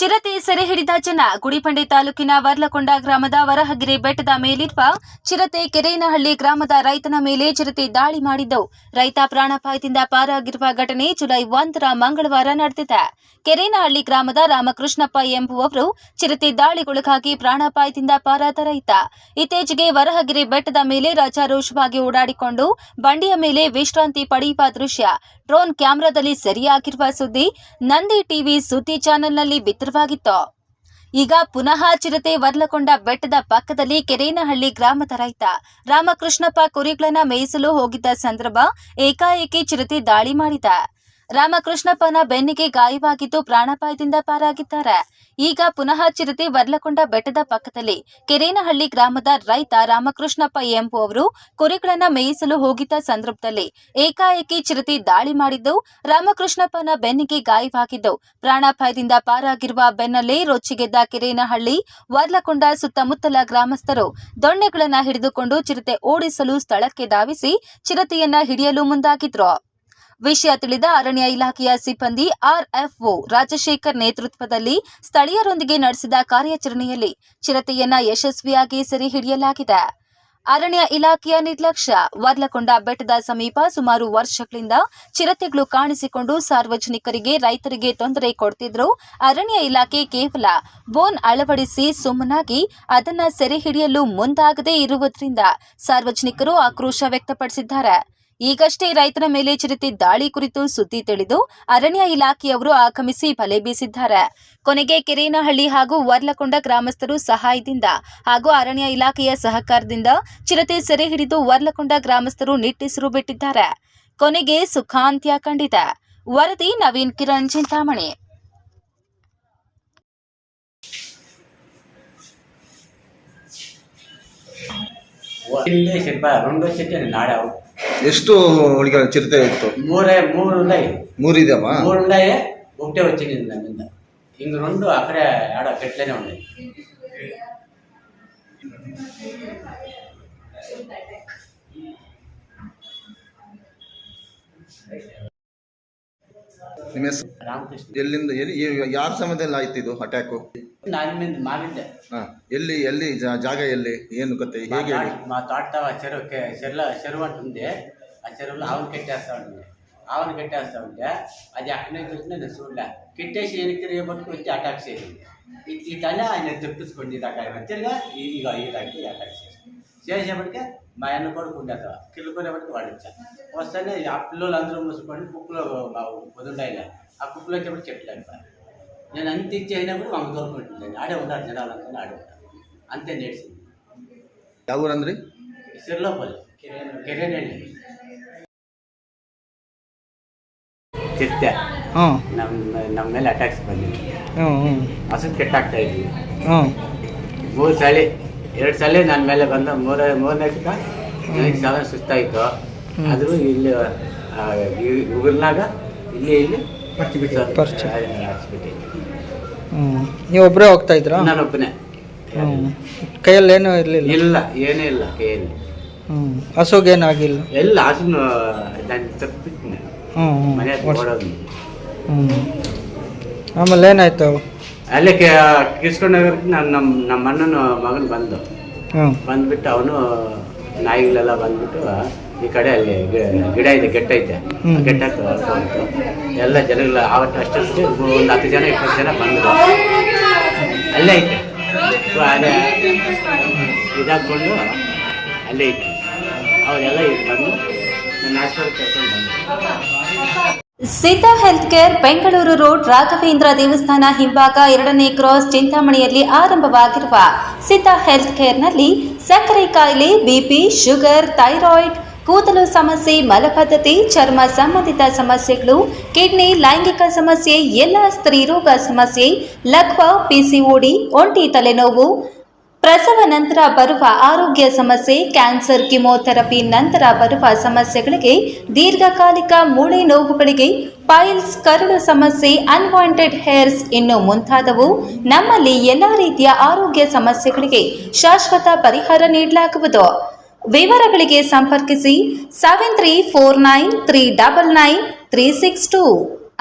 ಚಿರತೆ ಸೆರೆ ಹಿಡಿದ ಜನ ಗುಡಿಪಂಡೆ ತಾಲೂಕಿನ ವರ್ಲಕೊಂಡ ಗ್ರಾಮದ ವರಹಗಿರಿ ಬೆಟ್ಟದ ಮೇಲಿರುವ ಚಿರತೆ ಕೆರೇನಹಳ್ಳಿ ಗ್ರಾಮದ ರೈತನ ಮೇಲೆ ಚಿರತೆ ದಾಳಿ ಮಾಡಿದ್ದವು. ರೈತ ಪ್ರಾಣಾಪಾಯದಿಂದ ಪಾರಾಗಿರುವ ಘಟನೆ ಜುಲೈ ಒಂದರ ಮಂಗಳವಾರ ನಡೆದಿದೆ. ಕೆರೇನಹಳ್ಳಿ ಗ್ರಾಮದ ರಾಮಕೃಷ್ಣಪ್ಪ ಎಂಬುವವರು ಚಿರತೆ ದಾಳಿಗೊಳಗಾಗಿ ಪ್ರಾಣಾಪಾಯದಿಂದ ಪಾರಾದ ರೈತ. ಇತ್ತೀಚೆಗೆ ವರಹಗಿರಿ ಬೆಟ್ಟದ ಮೇಲೆ ರಾಜಾರೋಷವಾಗಿ ಓಡಾಡಿಕೊಂಡು ಬಂಡಿಯ ಮೇಲೆ ವಿಶ್ರಾಂತಿ ಪಡೆಯುವ ದೃಶ್ಯ. ಡ್ರೋನ್ ಕ್ಯಾಮೆರಾದಲ್ಲಿ ಸೆರೆಯಾಗಿರುವ ಸುದ್ದಿ, ನಂದಿ ಟಿವಿ ಸುದ್ದಿ ಚಾನೆಲ್ನಲ್ಲಿ ಬಿತ್ತರವಾಗಿತ್ತು ಈಗ ಪುನಃ ಚಿರತೆ ವರ್ಲಕೊಂಡ ಬೆಟ್ಟದ ಪಕ್ಕದಲ್ಲಿ ಕೆರೇನಹಳ್ಳಿ ಗ್ರಾಮದ ರೈತ ರಾಮಕೃಷ್ಣಪ್ಪ ಕುರಿಗಳನ್ನ ಮೇಯಿಸಲು ಹೋಗಿದ್ದ ಸಂದರ್ಭ ಏಕಾಏಕಿ ಚಿರತೆ ದಾಳಿ ಮಾಡಿದ. ರಾಮಕೃಷ್ಣಪ್ಪನ ಬೆನ್ನಿಗೆ ಗಾಯವಾಗಿದ್ದು ಪ್ರಾಣಾಪಾಯದಿಂದ ಪಾರಾಗಿದ್ದಾರೆ. ಈಗ ಪುನಃ ಚಿರತೆ ವರ್ಲಕೊಂಡ ಬೆಟ್ಟದ ಪಕ್ಕದಲ್ಲಿ ಕೆರೇನಹಳ್ಳಿ ಗ್ರಾಮದ ರೈತ ರಾಮಕೃಷ್ಣಪ್ಪ ಎಂಬುವವರು ಕುರಿಗಳನ್ನ ಮೇಯಿಸಲು ಹೋಗಿದ್ದ ಸಂದರ್ಭದಲ್ಲಿ ಏಕಾಏಕಿ ಚಿರತೆ ದಾಳಿ ಮಾಡಿದ್ದು ರಾಮಕೃಷ್ಣಪ್ಪನ ಬೆನ್ನಿಗೆ ಗಾಯವಾಗಿದ್ದು ಪ್ರಾಣಾಪಾಯದಿಂದ ಪಾರಾಗಿರುವ ಬೆನ್ನಲ್ಲೇ ರೊಚ್ಚಿಗೆದ್ದ ಕೆರೇನಹಳ್ಳಿ ವರ್ಲಕೊಂಡ ಸುತ್ತಮುತ್ತಲ ಗ್ರಾಮಸ್ಥರು ದೊಣ್ಣೆಗಳನ್ನ ಹಿಡಿದುಕೊಂಡು ಚಿರತೆ ಓಡಿಸಲು ಸ್ಥಳಕ್ಕೆ ಧಾವಿಸಿ ಚಿರತೆಯನ್ನ ಹಿಡಿಯಲು ಮುಂದಾಗಿದ್ರು. ವಿಷಯ ತಿಳಿದ ಅರಣ್ಯ ಇಲಾಖೆಯ ಸಿಬ್ಬಂದಿ ಆರ್ಎಫ್ಒ ರಾಜಶೇಖರ್ ನೇತೃತ್ವದಲ್ಲಿ ಸ್ಥಳೀಯರೊಂದಿಗೆ ನಡೆಸಿದ ಕಾರ್ಯಾಚರಣೆಯಲ್ಲಿ ಚಿರತೆಯನ್ನ ಯಶಸ್ವಿಯಾಗಿ ಸೆರೆ ಹಿಡಿಯಲಾಗಿದೆ. ಅರಣ್ಯ ಇಲಾಖೆಯ ನಿರ್ಲಕ್ಷ್ಯ, ವರ್ಲಕೊಂಡ ಬೆಟ್ಟದ ಸಮೀಪ ಸುಮಾರು ವರ್ಷಗಳಿಂದ ಚಿರತೆಗಳು ಕಾಣಿಸಿಕೊಂಡು ಸಾರ್ವಜನಿಕರಿಗೆ ರೈತರಿಗೆ ತೊಂದರೆ ಕೊಡ್ತಿದ್ರು. ಅರಣ್ಯ ಇಲಾಖೆ ಕೇವಲ ಬೋನ್ ಅಳವಡಿಸಿ ಸುಮ್ಮನಾಗಿ ಅದನ್ನ ಸೆರೆ ಹಿಡಿಯಲು ಮುಂದಾಗದೇ ಇರುವುದರಿಂದ ಸಾರ್ವಜನಿಕರು ಆಕ್ರೋಶ ವ್ಯಕ್ತಪಡಿಸಿದ್ದಾರೆ. ಈಗಷ್ಟೇ ರೈತನ ಮೇಲೆ ಚಿರತೆ ದಾಳಿ ಕುರಿತು ಸುದ್ದಿ ತಿಳಿದು ಅರಣ್ಯ ಇಲಾಖೆಯವರು ಆಗಮಿಸಿ ಬಲೆ ಬೀಸಿದ್ದಾರೆ ಕೊನೆಗೆ ಕೆರೇನಹಳ್ಳಿ ಹಾಗೂ ವರ್ಲಕೊಂಡ ಗ್ರಾಮಸ್ಥರು ಸಹಾಯದಿಂದ ಹಾಗೂ ಅರಣ್ಯ ಇಲಾಖೆಯ ಸಹಕಾರದಿಂದ ಚಿರತೆ ಸೆರೆ ಹಿಡಿದು ವರ್ಲಕೊಂಡ ಗ್ರಾಮಸ್ಥರು ನಿಟ್ಟುಸಿರು ಬಿಟ್ಟಿದ್ದಾರೆ ಕೊನೆಗೆ ಸುಖಾಂತ್ಯ ಕಂಡಿದೆ ವರದಿ ನವೀನ್ ಕಿರಣ್ ಚಿಂತಾಮಣಿ ಇಲ್ಲಿ ಸ್ವಲ್ಪ రెండు వచ్చేటి నాడావు ಎಷ್ಟು ಹುಡುಗ ಚಿರತೆ ಇತ್ತು? ಮೂರೇ ಮೂರು ಮೂರು ಇದೆ ಮೂರು ಉಂಡಾಯಿ ಒಟ್ಟೆ ಹೊಚ್ಚಿನ ನಮ್ಮಿಂದ. ಹಿಂಗ್ ರೊಂಡು ಆಡೋ ರಾಮಕೃಷ್ಣ. ಎಲ್ಲಿಂದ ಎಲ್ಲಿ ಯಾರ ಸಮಯದಲ್ಲಿ ಆಯ್ತು ಇದು ಅಟ್ಯಾಕು నాని మీద మావిందే ಹಾ ಎಲ್ಲಿ ಎಲ್ಲಿ ಜಾ- ಜಾಗ ಎಲ್ಲಿ ಏನು ಕತೆ మా ಹೇಗೆ ಹೇಳಿ తాట- మా తోట చెరువు చెరువులో చెరువు అంట ఉంది ఆ చెరువులో ఆవును కట్టేస్తా ఉంటుంది ఆవును కట్టేస్తా ఉంటే అది అక్కడి నుంచి వచ్చింది నేను చూడలే కట్టేసి వెనక్కి రేపటికి వచ్చి అటాక్ చేసింది ఇ- ఇట్లనే ఆయన తెప్పించుకోండి ఇది అక్కడ వచ్చారుగా ఇక ఈ దానికి అటాక్ చేసి చేసేపటికే మా అన్న కొడుకు ఉండేది కిల్లుకునేపటికి వాడు వచ్చా వస్తేనే ఆ పిల్లలు అందరూ మూసుకొని కుక్కలో వదుండాయిలే ఆ కుక్కలో వచ్చేప్పుడు చెట్లు అయిపోయారు నేను అంత ఇచ్చేసినప్పుడు మాకు దొరుకుంటుంది ఆడే ఉన్నారు జనాలంతా ఆడే ఉన్నారు అంతే నేర్చింది ಯಾವ ಊರಂದ್ರಿ సిర్లోపల్లి కెరీనండి ತಿರ್ತೆ ಹಾಂ ನಮ್ಮ ನಮ್ಮ ಮೇಲೆ ಅಟ್ಯಾಕ್ಸ್ ಬಂದಿದೆ ಹಾಂ ಹ್ಞೂ ಹಸು ಕೆಟ್ಟಾಗ್ತಾ ಇದ್ವಿ ಹಾಂ ಮೂರು ಸಲ ಎರಡು ಸಲ ನನ್ನ ಮೇಲೆ ಬಂದ ಮೂರ ಮೂರನೇ ಸಲ ನನಗೆ ಸಾಲ ಸುಸ್ತಾಯಿತು ಆದರೂ ಇಲ್ಲಿ ಆ, ಈ ಉಗುರ್ನಾಗ ಇಲ್ಲಿ ಇಲ್ಲಿ ಹ್ಞೂ ನೀವು ಒಬ್ಬರೇ ಹೋಗ್ತಾ ಇದ್ರಾ? ನಾನೊಬ್ಬನೇ ಹ್ಞೂ ಕೈಯಲ್ಲಿ ಏನೂ ಇರಲಿಲ್ಲ? ಇಲ್ಲ ಏನೂ ಇಲ್ಲ ಕೈಯಲ್ಲಿ. ಹ್ಞೂ ಹಸುಗೇನಾಗಿಲ್ಲ ಎಲ್ಲ ಹಸುನು ನಾನು ತಪ್ಪಿಟ್ಟು ಹ್ಞೂ ಮನೆ ಹ್ಞೂ ಹ್ಞೂ ಆಮೇಲೆ ಏನಾಯ್ತು? ಅಲ್ಲೇ ಕಿಸ್ಕೊಂಡೋಗಕ್ಕೆ ನಾನು ನಮ್ಮ ನಮ್ಮ ಅಣ್ಣನ ಮಗನ ಬಂದು. ಹ್ಞೂ ಬಂದ್ಬಿಟ್ಟು ಅವನು ನಾಯಿಗಳೆಲ್ಲ ಬಂದ್ಬಿಟ್ಟು ಈ ಕಡೆ ಅಲ್ಲಿ ಗಿಡ ಇದೆ ಗೆಟ್ಟ ಐತೆ ಗೆಟ್ಟ. ಎಲ್ಲ ಜನಗಳ ಆವತ್ತು ಅಷ್ಟೊತ್ತಿಗೆ ಒಂದು ಹತ್ತು ಜನ ಇಪ್ಪತ್ತು ಜನ ಬಂದರು. ಅಲ್ಲೇ ಐತೆ ಅದೇ ಇದಾಕೊಂಡು ಅಲ್ಲೇ ಐತೆ ಅವರೆಲ್ಲ ಇದ್ದು ಬಂದು ನನ್ನ ಆಸ್ಪತ್ರೆ ಕರ್ಕೊಂಡು ಬಂದರು. Siddha health care Bengaluru road Raghavendra ದೇವಸ್ಥಾನ ಹಿಂಭಾಗ ಎರಡನೇ ಕ್ರಾಸ್ ಚಿಂತಾಮಣಿಯಲ್ಲಿ ಆರಂಭವಾಗಿರುವ ಸೀತಾ ಹೆಲ್ತ್ ಕೇರ್ನಲ್ಲಿ ಸಕ್ಕರೆ ಕಾಯಿಲೆ ಬಿಪಿ ಶುಗರ್ ಥೈರಾಯ್ಡ್ ಕೂದಲು ಸಮಸ್ಯೆ, ಮಲಬದ್ಧತೆ, ಚರ್ಮ ಸಂಬಂಧಿತ ಸಮಸ್ಯೆಗಳು, ಕಿಡ್ನಿ ಲೈಂಗಿಕ ಸಮಸ್ಯೆ, ಎಲ್ಲ ಸ್ತ್ರೀ ರೋಗ ಸಮಸ್ಯೆ ಲಕ್ವ ಪಿಸಿಒಡಿ ಒಂಟಿ ತಲೆನೋವು, ಪ್ರಸವ ನಂತರ ಬರುವ ಆರೋಗ್ಯ ಸಮಸ್ಯೆ, ಕ್ಯಾನ್ಸರ್, ಕಿಮೋಥೆರಪಿ ನಂತರ ಬರುವ ಸಮಸ್ಯೆಗಳಿಗೆ ದೀರ್ಘಕಾಲಿಕ ಮೂಳೆ ನೋವುಗಳಿಗೆ ಪೈಲ್ಸ್, ಕರಳು ಸಮಸ್ಯೆ ಅನ್ವಾಂಟೆಡ್ ಹೇರ್ಸ್ ಇನ್ನು ಮುಂತಾದವು. ನಮ್ಮಲ್ಲಿ ಎಲ್ಲ ರೀತಿಯ ಆರೋಗ್ಯ ಸಮಸ್ಯೆಗಳಿಗೆ ಶಾಶ್ವತ ಪರಿಹಾರ ನೀಡಲಾಗುವುದು. ವಿವರಗಳಿಗೆ ಸಂಪರ್ಕಿಸಿ seven three four nine three double nine three six two